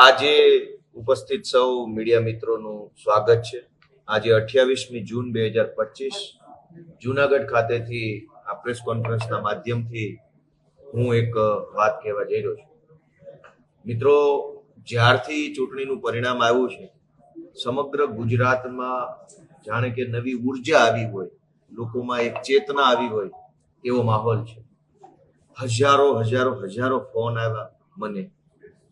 આજે ઉપસ્થિત સૌ મીડિયા મિત્રોનું સ્વાગત છે. આજે અઠ્યાવીસમી જૂન બે હજાર પચીસ, જુનાગઢ ખાતેથી આ પ્રેસ કોન્ફરન્સના માધ્યમથી હું એક વાત કહેવા જઈ રહ્યો છું. મિત્રો, જ્યારથી ચૂંટણીનું પરિણામ આવ્યું છે, સમગ્ર ગુજરાતમાં જાણે કે નવી ઊર્જા આવી હોય, લોકોમાં એક ચેતના આવી હોય એવો માહોલ છે. હજારો હજારો હજારો ફોન આવ્યા મને.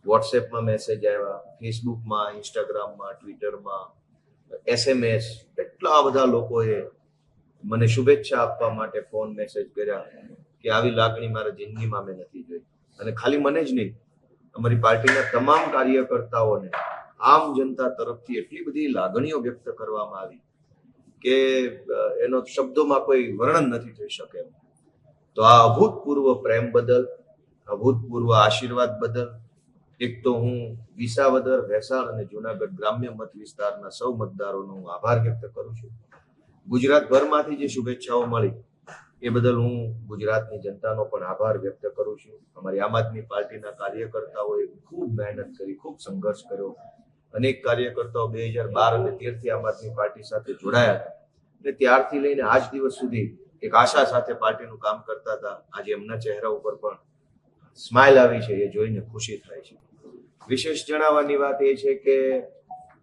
વોટ્સએપમાં મેસેજ આવ્યા ફેસબુકમાં ઇન્સ્ટાગ્રામમાં ટ્વિટરમાં એસએમએસ એટલા બધા લોકોએ મને શુભેચ્છા આપવા માટે ફોન મેસેજ કર્યા કે આવી લાગણી મારા જિંદગીમાં મેં નથી જોઈ. અને ખાલી મને જ નહીં, અમારી પાર્ટીના તમામ કાર્યકર્તાઓને, આમ જનતા તરફથી એટલી બધી લાગણીઓ વ્યક્ત કરવામાં આવી કે એનો શબ્દોમાં કોઈ વર્ણન નથી થઈ શકે તો આ અભૂતપૂર્વ પ્રેમ બદલ, અભૂતપૂર્વ આશીર્વાદ બદલ એક તો હું વિસાવદર ભેસાણ અને જુનાગઢ ગ્રામ્ય મત વિસ્તારના સૌ મતદારોનો હું આભાર વ્યક્ત કરું છું. ગુજરાતભરમાંથી જે શુભેચ્છાઓ મળી, એ બદલ હું ગુજરાતની જનતાનો પણ આભાર વ્યક્ત કરું છું. અમારી આમ આદમી પાર્ટીના કાર્યકર્તાઓએ ખૂબ મહેનત કરી, ખૂબ સંઘર્ષ કર્યો. અનેક કાર્યકર્તાઓ બે હજાર બાર અને તેરથી આમ આદમી પાર્ટી સાથે જોડાયા હતા. અને ત્યારથી લઈને આજ દિવસ સુધી એક આશા સાથે પાર્ટીનું કામ કરતા હતા. આજે એમના ચહેરા ઉપર પણ સ્માઇલ આવી છે, એ જોઈને ખુશી થાય છે. વિશેષ જણાવવાની વાત એ છે કે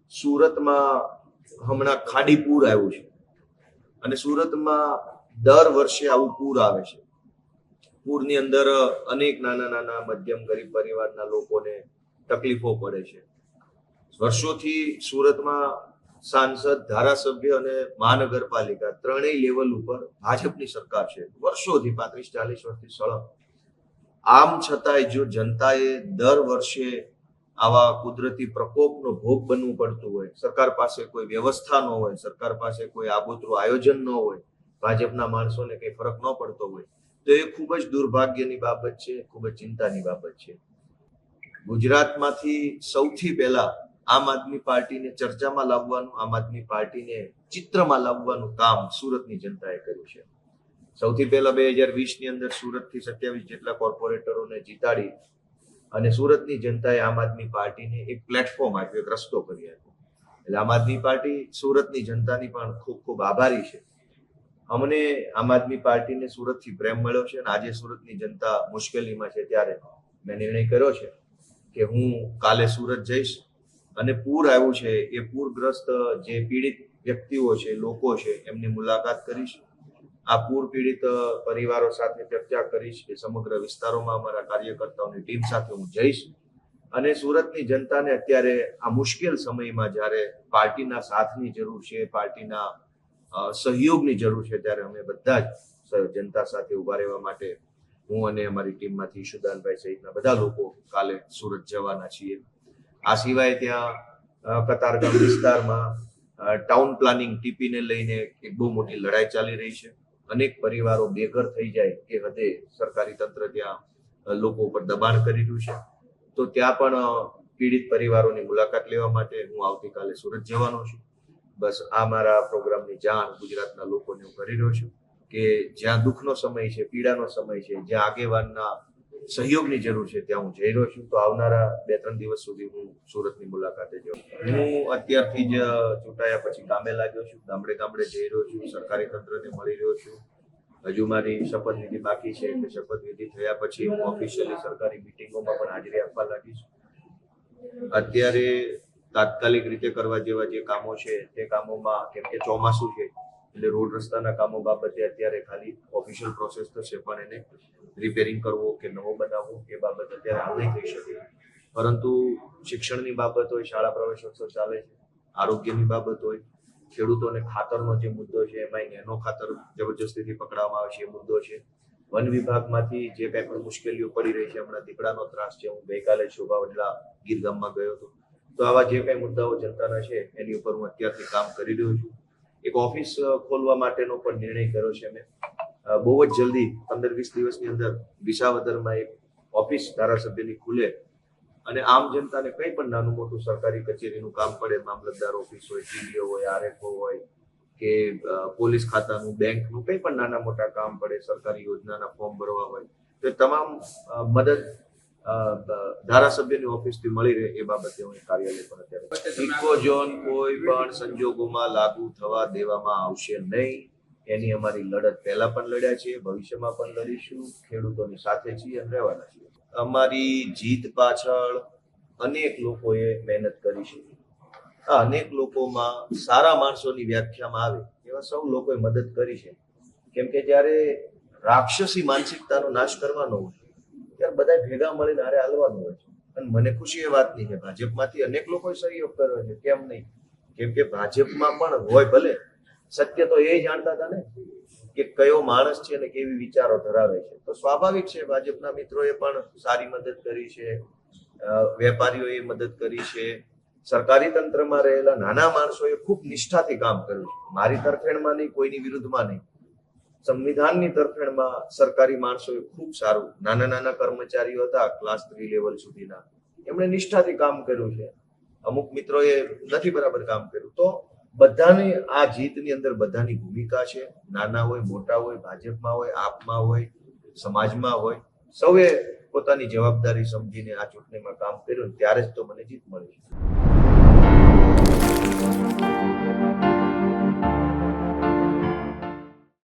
સુરતમાં હમણાં ખાડી પૂર આવ્યું છે. અને સુરતમાં દર વર્ષે આવું પૂર આવે છે. પૂરની અંદર અનેક નાના નાના મધ્યમ ગરીબ પરિવારના લોકોને તકલીફો પડે છે. વર્ષોથી સુરતમાં સાંસદ, ધારાસભ્ય અને મહાનગરપાલિકા ત્રણેય લેવલ ઉપર ભાજપની સરકાર છે. વર્ષોથી, પાંત્રીસ ચાલીસ વર્ષથી સળંગ. આમ છતાંય જો જનતાએ દર વર્ષે આવા કુદરતી પ્રકોપનો ભોગ બનવું પડતું હોય. સરકાર પાસે કોઈ વ્યવસ્થા ન હોય, સરકાર પાસે કોઈ આગોતરું આયોજન ન હોય, ભાજપના માણસોને કઈ ફરક ન પડતો હોય. તો એ ખૂબ જ દુર્ભાગ્યની બાબત છે, ખૂબ જ ચિંતાની બાબત છે. ગુજરાતમાંથી સૌથી પહેલા આમ આદમી પાર્ટીને ચર્ચામાં લાવવાનું, આમ આદમી પાર્ટીને ચિત્રમાં લાવવાનું કામ સુરતની જનતાએ કર્યું છે. સૌથી પહેલા બે હજાર વીસની અંદર સુરતથી સત્યાવીસ જેટલા કોર્પોરેટરોને જીતાડી અને સુરતની જનતાએ આમ આદમી પાર્ટીને એક પ્લેટફોર્મ આપ્યો, એક રસ્તો કરી આપ્યો. એટલે આમ આદમી પાર્ટી સુરતની જનતાની પણ ખૂબ ખૂબ આભારી છે. અમને આમ આદમી પાર્ટીને સુરતથી પ્રેમ મળ્યો છે અને આજે સુરતની જનતા મુશ્કેલીમાં છે ત્યારે મેં નિર્ણય કર્યો છે કે હું કાલે સુરત જઈશ અને પૂર આવ્યું છે, એ પૂરગ્રસ્ત જે પીડિત વ્યક્તિઓ છે, લોકો છે, એમની મુલાકાત કરીશ. આ પૂર પીડિત પરિવારો સાથે ચર્ચા કરીશ એ સમગ્ર વિસ્તારોમાં અમારા કાર્યકર્તાઓની ટીમ સાથે હું જઈશ અને સુરતની જનતાને અત્યારે આ મુશ્કેલ સમયમાં જ્યારે પાર્ટીના સાથની જરૂર છે, પાર્ટીના સહયોગની જરૂર છે, ત્યારે અમે બધા જ જનતા સાથે ઊભા રહેવા માટે હું અને અમારી ટીમમાંથી ઈશુદાનભાઈ સહિતના બધા લોકો કાલે સુરત જવાના છીએ. આ સિવાય ત્યાં કતારગામ વિસ્તારમાં ટાઉન પ્લાનિંગ ટીપીને લઈને એક બહુ મોટી લડાઈ ચાલી રહી છે. અનેક પરિવારો બેઘર થઈ જાય એ હદે સરકારી તંત્ર ત્યાં લોકો ઉપર દબાણ કરી રહ્યું છે. તો ત્યાં પણ પીડિત પરિવારોની મુલાકાત લેવા માટે હું આવતીકાલે સુરત જવાનો છું. બસ આ મારા પ્રોગ્રામની જાણ ગુજરાતના લોકોને હું કરી રહ્યો છું કે જ્યાં દુઃખનો સમય છે, પીડાનો સમય છે, જ્યાં આગેવાનના સહયોગની જરૂર છે. ત્યાં હું જઈ રહ્યો છું. તો આવનારા બે ત્રણ દિવસ સુધી હું સુરતની મુલાકાતે જાઉં. હું અત્યારથી જ ચૂંટાયા પછી કામે લાગ્યો છું. ગામડે ગામડે જઈ રહ્યો છું. સરકારી તંત્રને મળી રહ્યો છું. હજુ મારી શપથવિધિ બાકી છે એટલે શપથવિધિ થયા પછી હું ઓફિશિયલી સરકારી મિટિંગોમાં પણ હાજરી આપવા લાગીશ અત્યારે તાત્કાલિક રીતે કરવા જેવા જે કામો છે, તે કામોમાં, કેમ કે ચોમાસું છે એટલે રોડ રસ્તાના કામો બાબતે અત્યારે ખાલી ઓફિશિયલ પ્રોસેસ થશે પણ એને રિપેરિંગ કરવો કે નવો બનાવવો એ બાબત અત્યારે હાલ નહીં થઈ શકે. પરંતુ શિક્ષણની બાબત હોય, શાળા પ્રવેશોત્સવ ચાલે છે, આરોગ્યની બાબત હોય, ખેડૂતોને ખાતરનો જે મુદ્દો છે એમાં એનો ખાતર જબરજસ્તીથી પકડવામાં આવે છે, એ મુદ્દો છે. વન વિભાગમાંથી જે કાંઈ પણ મુશ્કેલીઓ પડી રહી છે, હમણાં દીપડાનો ત્રાસ છે, હું ગઈકાલે શોભાવડલા ગીર ગામમાં ગયો હતો. તો આવા જે કાંઈ મુદ્દાઓ જનતાના છે, એની ઉપર હું અત્યારથી કામ કરી રહ્યો છું. એક ઓફિસ ખોલવા માટેનો પણ નિર્ણય કર્યો છે અમે. બહુ જ જલ્દી પંદર વીસ દિવસની અંદર વિસાવદરમાં એક ઓફિસ ધારાસભ્યની ખુલે અને આમ જનતાને કંઈ પણ નાનું મોટું સરકારી કચેરીનું કામ પડે, મામલતદાર ઓફિસ હોય, ટીડીઓ હોય, આરએફઓ હોય કે પોલીસ ખાતાનું, બેંકનું કંઈ પણ નાના મોટા કામ પડે, સરકારી યોજનાના ફોર્મ ભરવા હોય, તો તમામ મદદ ધારાસભ્યની ઓફિસથી મળી રહે એ બાબતે હું કાર્યાલય પણ અત્યારે ઇકો ઝોન કોઈ પણ સંજોગોમાં લાગુ થવા દેવામાં આવશે નહીં. એની અમારી લડત પહેલા પણ લડ્યા છીએ ભવિષ્યમાં પણ લડીશું ખેડૂતોની સાથે છીએ અને રહેવાના છીએ. અમારી જીત પાછળ અનેક લોકોએ મહેનત કરી છે. આ અનેક લોકોમાં સારા માણસોની વ્યાખ્યામાં આવે એવા સૌ લોકોએ મદદ કરી છે. કેમ કે જ્યારે રાક્ષસી માનસિકતાનો નાશ કરવાનો હોય બધા ભેગા મળીને હારે હાલવાનું હોય છે. અને મને ખુશી એ વાતની કે ભાજપમાંથી અનેક લોકો સહયોગ કર્યો છે, કેમ નહીં? કેમ કે ભાજપમાં પણ હોય ભલે, સત્ય તો એ જાણતા હતા ને કે કયો માણસ છે અને કેવી વિચારો ધરાવે છે. તો સ્વાભાવિક છે, ભાજપના મિત્રોએ પણ સારી મદદ કરી છે વેપારીઓએ મદદ કરી છે. સરકારી તંત્રમાં રહેલા નાના માણસોએ ખૂબ નિષ્ઠાથી કામ કર્યું છે. મારી તરફેણમાં નહીં, કોઈની વિરુદ્ધમાં નહીં. સંવિધાનની તરફેણમાં સરકારી માણસોએ ખૂબ સારું, નાના નાના કર્મચારીઓ હતા ક્લાસ થ્રી લેવલ સુધીના. એમણે નિષ્ઠાથી કામ કર્યું છે. અમુક મિત્રોએ નથી બરાબર કામ કર્યું. તો બધાની આ જીતની અંદર બધાની ભૂમિકા છે. નાના હોય, મોટા હોય, ભાજપમાં હોય, આપમાં હોય, સમાજમાં હોય. સૌએ પોતાની જવાબદારી સમજીને આ ચૂંટણીમાં કામ કર્યું. ત્યારે જ તો મને જીત મળી.